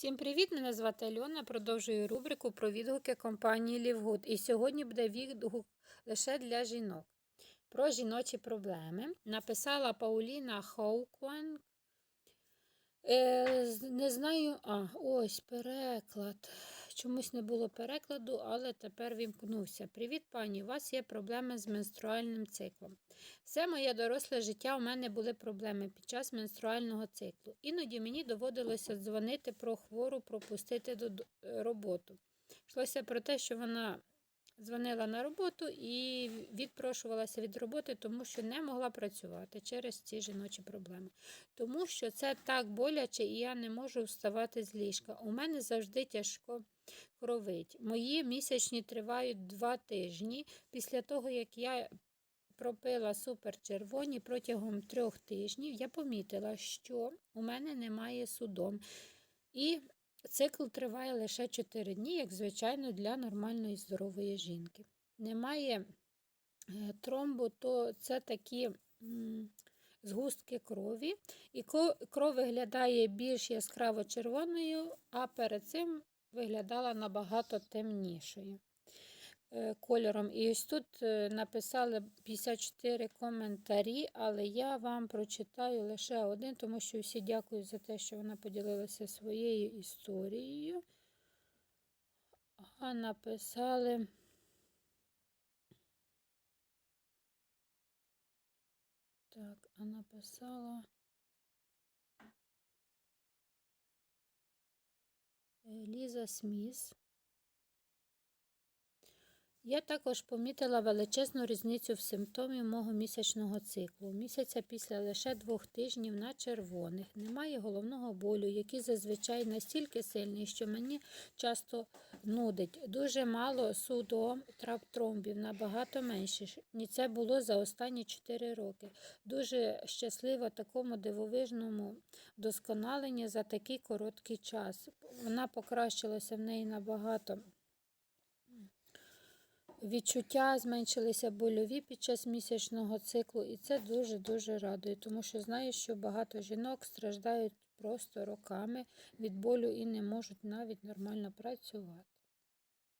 Всім привіт! Мене звати Альона. Продовжую рубрику про відгуки компанії Лівгуд. І сьогодні буде відгук лише для жінок. Про жіночі проблеми. Написала Пауліна Хоукван. Е, не знаю, а, ось переклад. Чомусь не було перекладу, але тепер вімкнувся. Привіт, пані. У вас є проблеми з менструальним циклом. Все моє доросле життя у мене були проблеми під час менструального циклу. Іноді мені доводилося дзвонити про хвору, пропустити роботу. Йшлося про те, що вона дзвонила на роботу і відпрошувалася від роботи, тому що не могла працювати через ці жіночі проблеми. Тому що це так боляче, і я не можу вставати з ліжка. У мене завжди тяжко кровить. Мої місячні тривають два тижні. Після того, як я пропила суперчервоні протягом трьох тижнів, я помітила, що у мене немає судом. І цикл триває лише 4 дні, як звичайно, для нормальної здорової жінки. Немає е, тромбу, то це такі згустки крові. І кров виглядає більш яскраво червоною, а перед цим виглядала набагато темнішою кольором. І ось тут е, написали 54 коментарі, але я вам прочитаю лише один, тому що всі дякують за те, що вона поділилася своєю історією. А написали. Так, а написала. е, Ліза Сміс. Я також помітила величезну різницю в симптомі мого місячного циклу. Місяця після лише двох тижнів на червоних. Немає головного болю, який зазвичай настільки сильний, що мені часто нудить. Дуже мало судом тромбів, набагато менше, ніж це було за останні 4 роки. Дуже щаслива такому дивовижному вдосконаленні за такий короткий час. Вона покращилася в неї набагато. Відчуття зменшилися больові під час місячного циклу, і це дуже-дуже радує, тому що знаю, що багато жінок страждають просто роками від болю і не можуть навіть нормально працювати.